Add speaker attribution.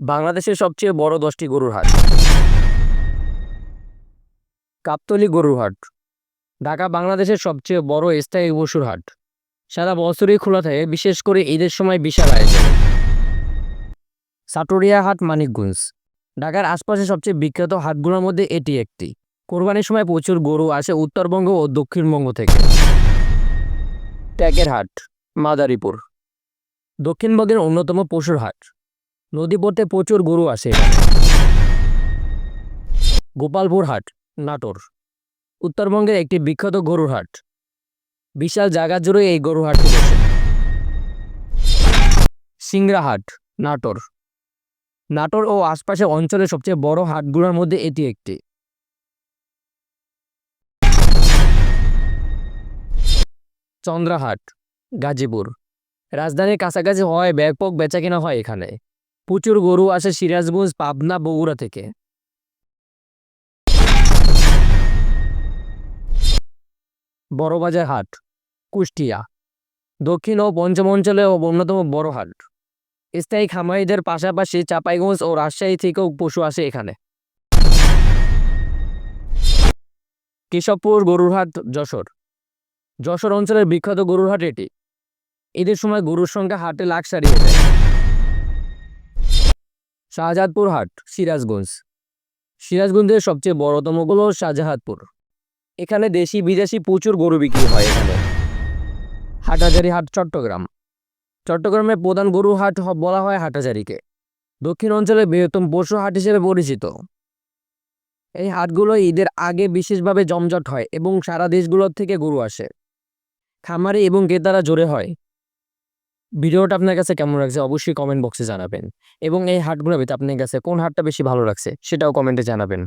Speaker 1: বাংলাদেশের সবচেয়ে বড় দশটি গরুর হাট। কাপ্তলি গরুর হাট। ঢাকা বাংলাদেশের সবচেয়ে বড় স্থায়ী পশুর হাট। সারা বছরই খোলা থাকে, বিশেষ করে ঈদের সময় বিশাল আয়োজন। সাটুরিয়া হাট মানিকগঞ্জ। ঢাকার আশপাশে সবচেয়ে বিখ্যাত হাটগুলোর মধ্যে এটি একটি। কোরবানির সময় প্রচুর গরু আসে উত্তরবঙ্গ ও দক্ষিণবঙ্গ থেকে। ট্যাগের হাট, মাদারীপুর। দক্ষিণবঙ্গের অন্যতম পশুর হাট। নদীপথে প্রচুর গরু আসে। গোপালপুর হাট, নাটোর। উত্তরবঙ্গের একটি বিখ্যাত গরুর হাট। বিশাল জায়গা জুড়ে এই গরু হাটটি বসে সিংড়া নাটোর। নাটোর ও আশপাশের অঞ্চলের সবচেয়ে বড় হাটগুলোর মধ্যে এটি একটি। চন্দ্রাহাট গাজীপুর। রাজধানীর কাছাকাছি হয় ব্যাপক বেচাকেনা হয় এখানে। প্রচুর গরু আসে সিরাজগঞ্জ, পাবনা, বগুড়া থেকে। বড়বাজার হাট, কুষ্টিয়া। দক্ষিণ ও পঞ্চম অঞ্চলে অন্যতম বড় হাট। স্থায়ী খামারিদের পাশাপাশি চাঁপাইগঞ্জ ও রাজশাহী থেকেও পশু আসে এখানে। কেশবপুর গরুরহাট যশোর। যশোর অঞ্চলের বিখ্যাত গরুর হাট এটি। ঈদের সময় গরুর সংখ্যা হাটে লাখ সারিয়ে যায় শাহজাদপুর হাট, সিরাজগঞ্জ। সিরাজগঞ্জের সবচেয়ে বড়তম হলো শাহজাহাদপুর। এখানে দেশি বিদেশি প্রচুর গরু বিক্রি হয় এখানে। হাটাজারি হাট, চট্টগ্রাম। চট্টগ্রামের প্রধান গরু হাট বলা হয় হাটাজারিকে দক্ষিণ অঞ্চলের বৃহত্তম পশু হাট হিসেবে পরিচিত। এই হাটগুলো ঈদের আগে বিশেষভাবে জমজট হয় এবং সারা দেশগুলোর থেকে গরু আসে। খামারি এবং ক্রেতারা জোরে হয়। ভিডিওটা আপনার কাছে কেমন লাগছে অবশ্যই কমেন্ট বক্সে জানাবেন। এবং এই হাটগুলো ভিতরে আপনার কাছে কোন হাটটা বেশি ভালো লাগছে সেটাও কমেন্টে জানাবেন।